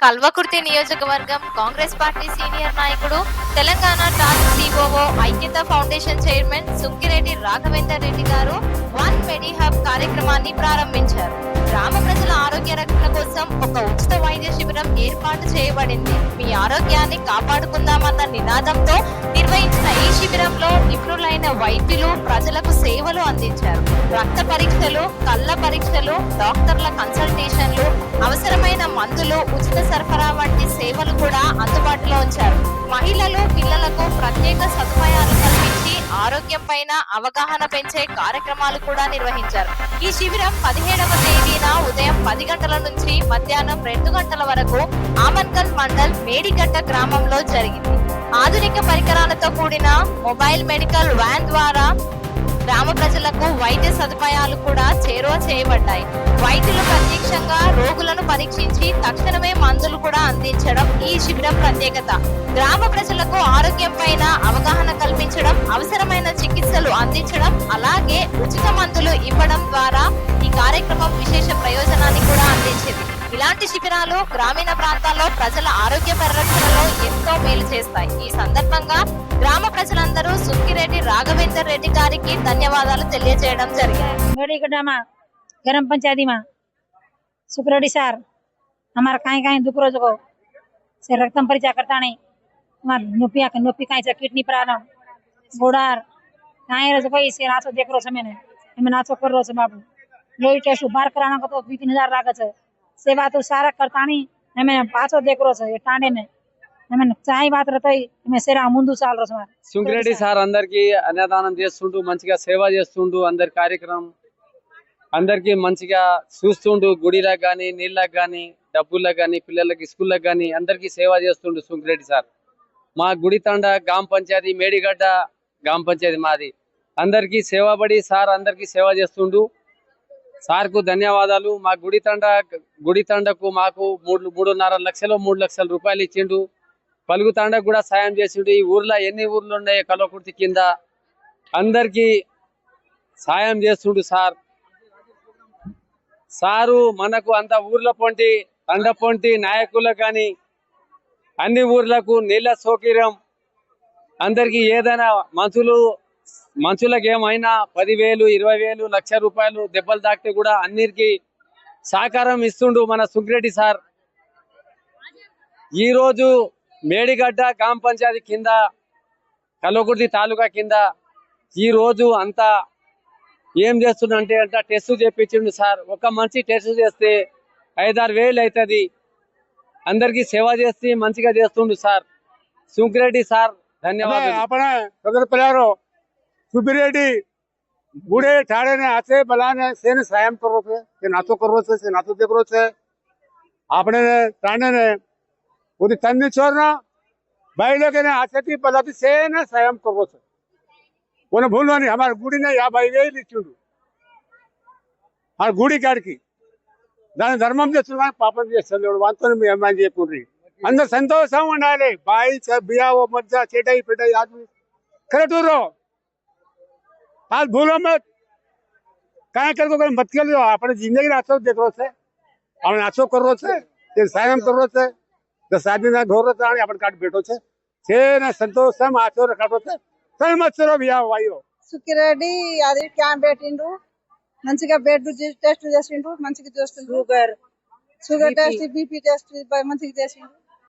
కల్వకుర్తి నియోజకవర్గం Congress party senior నాయకుడు Telangana talk COO ఐక్యత foundation chairman Sunkireddy Raghavender Reddy garu one మెడి hub కార్యక్రమాన్ని ప్రారంభించారు. గ్రామ ప్రజల ఆరోగ్య రక్షణ కోసం ఒక ఉచిత వైద్య శిబిరం ఏర్పాటు చేయబడింది. మీ ఆరోగ్యాన్ని కాపాడుకుందామన్న నినాదంతో నిర్వహించిన ఈ శిబిరంలో నిపుణులైన వైద్యులు ప్రజలకు సేవలు అందించారు. రక్త పరీక్షలు కళ్ళ పరీక్షలు డాక్టర్ల కన్సల్టేషన్లు అవసరమైన మందులు ఉచిత సరఫరా వంటి సేవలు కూడా అందుబాటులో ఉంచారు. మహిళలు పిల్లలకు ప్రత్యేక సదుపాయాలు కల్పించి ఆరోగ్యం పైన అవగాహన పెంచే కార్యక్రమాలు కూడా నిర్వహించారు. ఈ శిబిరం పదిహేడవ తేదీన ఉదయం పది గంటల నుంచి మధ్యాహ్నం రెండు గంటల వరకు ఆమన్గల్ మండల్ మేడిగడ్డ గ్రామంలో జరిగింది. ఆధునిక పరికరాలతో కూడిన మొబైల్ మెడికల్ వ్యాన్ ద్వారా వైద్య సదుపాయాలు కూడా చేరువ చేయబడ్డాయి. వైద్యులు ప్రత్యక్షంగా రోగులను పరీక్షించి తక్షణమే మందులు కూడా అందించడం ఈ శిబిరం ప్రత్యేకత. గ్రామ ప్రజలకు ఆరోగ్యం పైన అవగాహన కల్పించడం అవసరమైన చికిత్సలు అందించడం అలాగే ఉచిత మందులు ఇవ్వడం ద్వారా ఈ కార్యక్రమం విశేష ప్రయోజనాన్ని కూడా అందించింది. ఇలాంటి శిబిరాలు గ్రామీణ ప్రాంతాల్లో ప్రజల ఆరోగ్య పరిరక్షణలో ఎంతో మేలు చేస్తాయి ఈ సందర్భంగా గ్రామ ప్రజలందరూ సుక్కిరెడ్డి రాఘవేందర్ రెడ్డి గారికి ధన్యవాదాలు తెలియజేయడం జరిగింది मेडीगढ़ में ग्राम पंचायती में सुखरेड्डी सर हमारा कहीं कहीं दुख रोज को से रक्तम परीक्षा करता नहीं हमार नोपिया नोपी कहीं से किडनी प्रारंभ गोडार कहीं रोज कोई से नाचो देख रो मैंने हमें नाचो कर रो बाबू लोही टेस्ट बार कराना को तो दो तीन हजार लागे छे सेवा तो सारा करता नहीं हमें पाछो देख रो छे टांडे ने हमें चाहे बात रहता हमें सेरा मुंदू चाल रो छे సుంకిరెడ్డి సార్ అందరికి అన్నదానం చేస్తుంటూ మంచిగా సేవ చేస్తుంటూ అందరి కార్యక్రమం అందరికి మంచిగా చూస్తుండు గుడిలకు కానీ నీళ్ళకి కానీ డబ్బులకు కానీ పిల్లలకి స్కూళ్ళకి కానీ అందరికీ సేవ చేస్తుండు సుంకిరెడ్డి సార్ మా గుడి తండ గ్రామ పంచాయతీ మేడిగడ్డ గ్రామ పంచాయతీ మాది అందరికీ సేవబడి సార్ అందరికీ సేవ చేస్తుండు సార్కు ధన్యవాదాలు. మా గుడి తండ గుడి తండకు మాకు మూడు మూడున్నర లక్షలు మూడు లక్షల రూపాయలు ఇచ్చిండు. పలుగు తండకు కూడా సాయం చేసిండు. ఈ ఊర్లో ఎన్ని ఊర్లు ఉన్నాయి కలవకుర్తి కింద? అందరికీ సాయం చేస్తుండు సార్. సారు మనకు అంత ఊర్ల పొంటి తండ పొంటి నాయకులకు కానీ అన్ని ఊర్లకు నీళ్ళ సౌకర్యం. అందరికీ ఏదైనా మనుషులు మనుషులకు ఏమైనా పదివేలు ఇరవై వేలు లక్ష రూపాయలు దెబ్బలు తాకితే కూడా అన్నిటికి సహకారం ఇస్తుండు మన సుగ్రెడ్డి సార్. ఈరోజు మేడిగడ్డ గ్రామ పంచాయతీ కింద కలవకుర్తి తాలూకా కింద ఈరోజు అంతా ఏం చేస్తుండంటే అంటే టెస్ట్ చేపించిండు సార్. ఒక మనిషి టెస్ట్ చేస్తే ఐదారు వేలు అవుతుంది అందరికీ సేవ చేస్తే మంచిగా చేస్తుండు సార్. సుంకిరెడ్డి సార్ ధన్యవాదాలు. સુબિરેડી ગુડે ઠાડે ને હાથે બલાને શેને સાયમ કરવો છે કે નાતો કરવો છે છે નાતો દેકરો છે આપણે તાણે ને બધી તનની છોરના ભાઈ લોકો ને હાથેથી બલાથી શેને સાયમ કરવો છે કોને ભૂલવાની અમારે ગુડીને આ ભાઈ વેલી ચૂંડું આ ગુડી કાઢકી దాని ధర్మం చేస్తున్నాను పాపం చేస్తున్నాడు వాంతో మీ అమ్మాయి చెప్పుండ్రి అందరు సంతోషం ఉండాలి బాయి బియా ఓ మధ్య చెటై పెటై ఆద్మీ కరెక్ట్ आज भूलो मत काय कर को मत कर लो अपने जिंदगी रातो देख रो छे આપણે નાચો કરવો છે તે સાયમ કરવો છે દસ આદમી ઢોરો છે અને આપણે કાઢ બેઠો છે છે ને સંતોષ આચો રખાડો છે సరే మచ్చరో బియా వాయో సుక్కిరెడ్డి అది క్యాంప్ పెట్టిండు మంచిగా బెడ్ టెస్ట్ చేసిండు మంచిగా చేస్తుండు sugar sugar test BP test మంచిగా చేసిండు